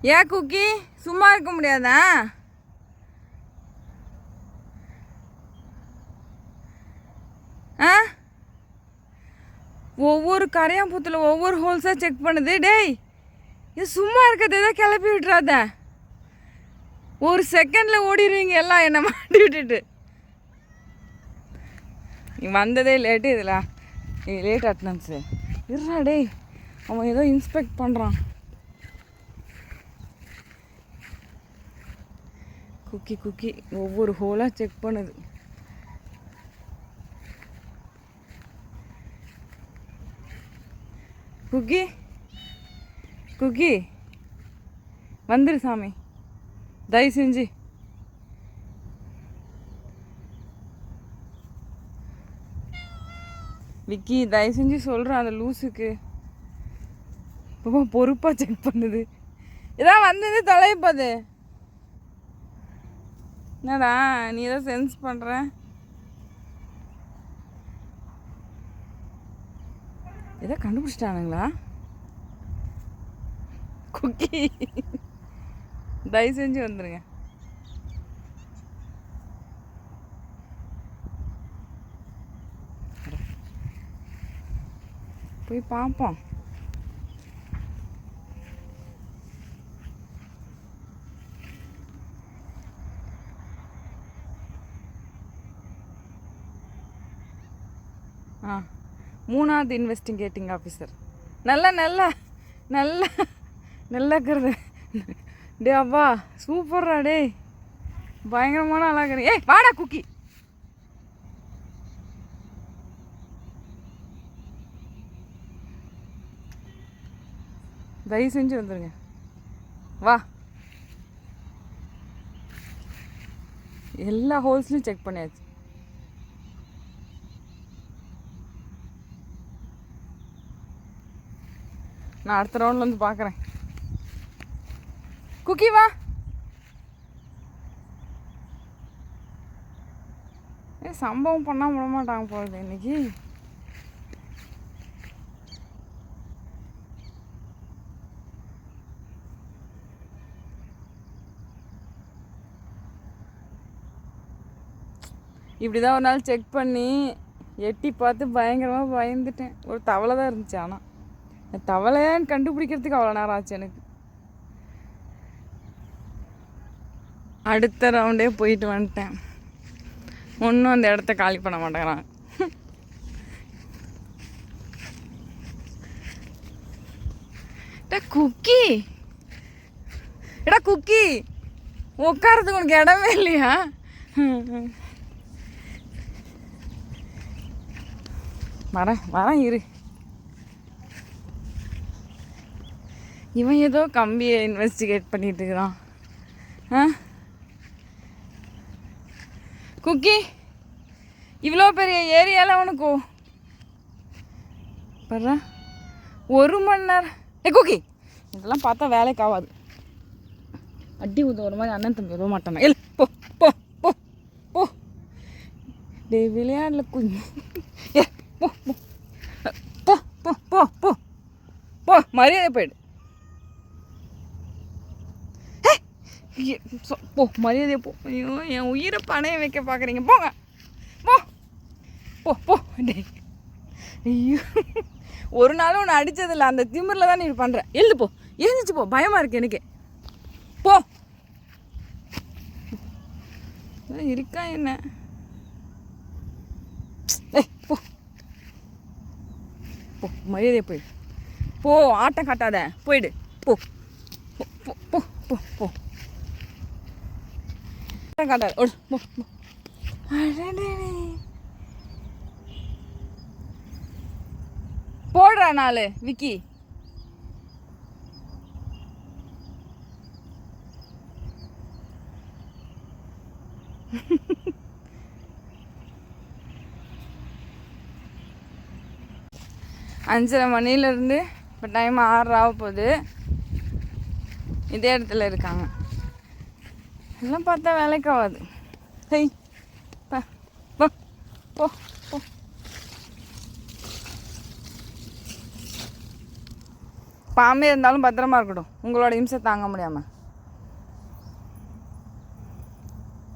ஏன் குக்கி சும்மா இருக்க முடியாதா? ஆ? ஒவ்வொரு கரையாம்பூத்தில் ஒவ்வொரு ஹோல்ஸாக செக் பண்ணுது. டேய் இது சும்மா இருக்கிறது ஏதோ கிளப்பி விட்றாத ஒரு செகண்டில் ஓடிடுவீங்க எல்லாம் என்னை மாட்டி விட்டுட்டு. நீ வந்ததே லேட்டு இதில். லேட் அட்டனன்ஸு இருடா டேய் அவன் ஏதோ இன்ஸ்பெக்ட் பண்ணுறான் குக்கி குக்கி ஒவ்வொரு ஹோலாக செக் பண்ணுது. குக்கி குக்கி வந்துரு சாமி. தயவு செஞ்சு. விக்கி தயவு செஞ்சு சொல்கிறேன் அந்த லூஸுக்கு ரொம்ப பொறுப்பாக செக் பண்ணுது. இதான் வந்தது தொலைப்பது. என்னடா நீ ஏதோ சென்ஸ் பண்ணுற ஏதோ கண்டுபிடிச்சிட்டானுங்களா? குக்கி. தயவு செஞ்சு வந்துடுங்க போய் பார்ப்போம் ஆ. மூணாவது இன்வெஸ்டிகேட்டிங் ஆஃபீஸர் நல்ல நல்ல நல்ல நல்லா இருக்கிறது. டே அப்பா சூப்பர்ரா டேய். பயங்கரமான அழகு ஏய் வாடா குக்கி. தயவு செஞ்சு வந்துடுங்க வா. எல்லா ஹோல்ஸ்லையும் செக் பண்ணியாச்சு. நான் அடுத்த ரவுண்டில் வந்து பார்க்குறேன். குக்கி வா. ஏ சம்பவம் பண்ணால் விட மாட்டாங்க போகுது இன்னைக்கு. இப்படி தான் ஒரு நாள் செக் பண்ணி எட்டி பார்த்து பயங்கரமாக பயந்துட்டேன். ஒரு தவளை தான் இருந்துச்சு ஆனால் தவளையான்னு கண்டுபிடிக்கிறதுக்கு அவ்வளோ நேரம் ஆச்சு எனக்கு. அடுத்த ரவுண்டே போயிட்டு வந்துட்டேன். ஒன்றும் அந்த இடத்த காலி பண்ண மாட்டேங்கிறான். குக்கி! எடா குக்கி! உட்காரத்துக்கு உனக்கு இடமே இல்லையா? வரேன் வரேன் இரு. இவன் ஏதோ கம்பியை இன்வெஸ்டிகேட் பண்ணிட்டு இருக்கிறான். ஆ? குக்கி இவ்வளோ பெரிய ஏரியாவில் உனக்கு பர்றா? ஒரு மணி நேரம் ஏ குக்கி இதெல்லாம் பார்த்தா வேலைக்கு ஆகாது. அடி ஊத ஒரு மாதிரி அண்ணன் தம்பி விட மாட்டானே. எல் போ போ போ போ. டே விளையாடல குஞ்சு. ஏ போ. போ போ போ போ. போ மரியாதை போயிடு ஏ, சொ- போ மரியாதையை போ. ஐயோ என் உயிரை பணைய வைக்க பார்க்குறீங்க போங்க. போ. போ போ. டேய். ஐயோ. ஒரு நாளும் உன்னை அடித்ததில்ல அந்த திமிரில் தான் நீ பண்ணுற எழுது போ. எழுந்துச்சு போ. பயமாக இருக்கு எனக்கு. போ. இருக்கா என்ன? ஏய் போ. போ மரியாதையை போயிடு. போ ஆட்டம் காட்டாத. போயிடு. போ. போ போ போ போ. அடடடே. போடுறா நாலு விக்கி. அஞ்சரை மணிலேருந்து இப்போ டைம் ஆறு ஆக போகுது இதே இடத்துல இருக்காங்க. எல்லாம் பார்த்தா வேலைக்கு ஆகாது ஹை போ போ போ. பாம்பே இருந்தாலும் பத்திரமா இருக்கட்டும். உங்களோட இம்சை தாங்க முடியாமல்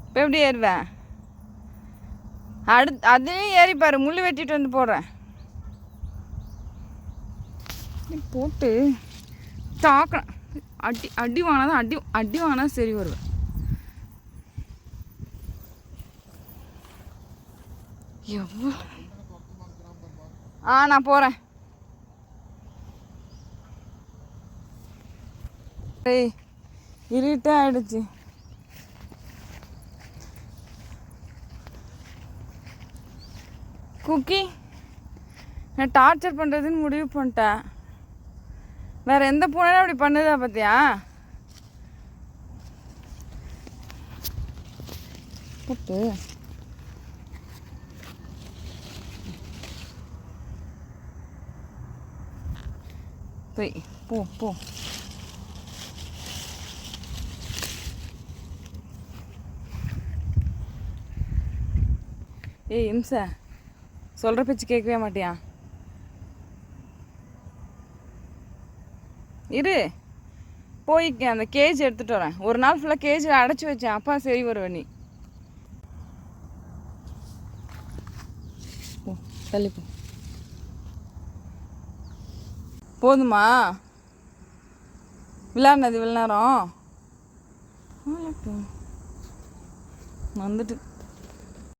இப்போ எப்படி ஏறுவேன் அடுத் அதையும் ஏறிப்பாரு முள் வெட்டிட்டு வந்து போடுறேன். போட்டு தாக்கணும் அடி அடி வாங்கினா தான் அடி அடி வாங்கினா சரி வருவேன். எவ்வளோ? ஆ நான் போகிறேன் ஏய் இருட்டே ஆயிடுச்சு. குக்கி நான் டார்ச்சர் பண்ணுறதுன்னு முடிவு பண்ணிட்டேன். வேற எந்த பூனையும் அப்படி பண்ணுதா பார்த்தியா கூப்பிட்டு. போய் போ போ ஏய் இம்சா. சொல்கிற பேச்சு கேட்கவே மாட்டியா? இரு. போய் அந்த கேஜ் எடுத்துகிட்டு வரேன். ஒரு நாள் ஃபுல்லாக கேஜில் அடைச்சி வச்சேன். அப்பா சரி வருவேன் நீ. போ தள்ளி போ போதுமா? விளையாடினது இவ்வளோ நேரம்? வந்துட்டு.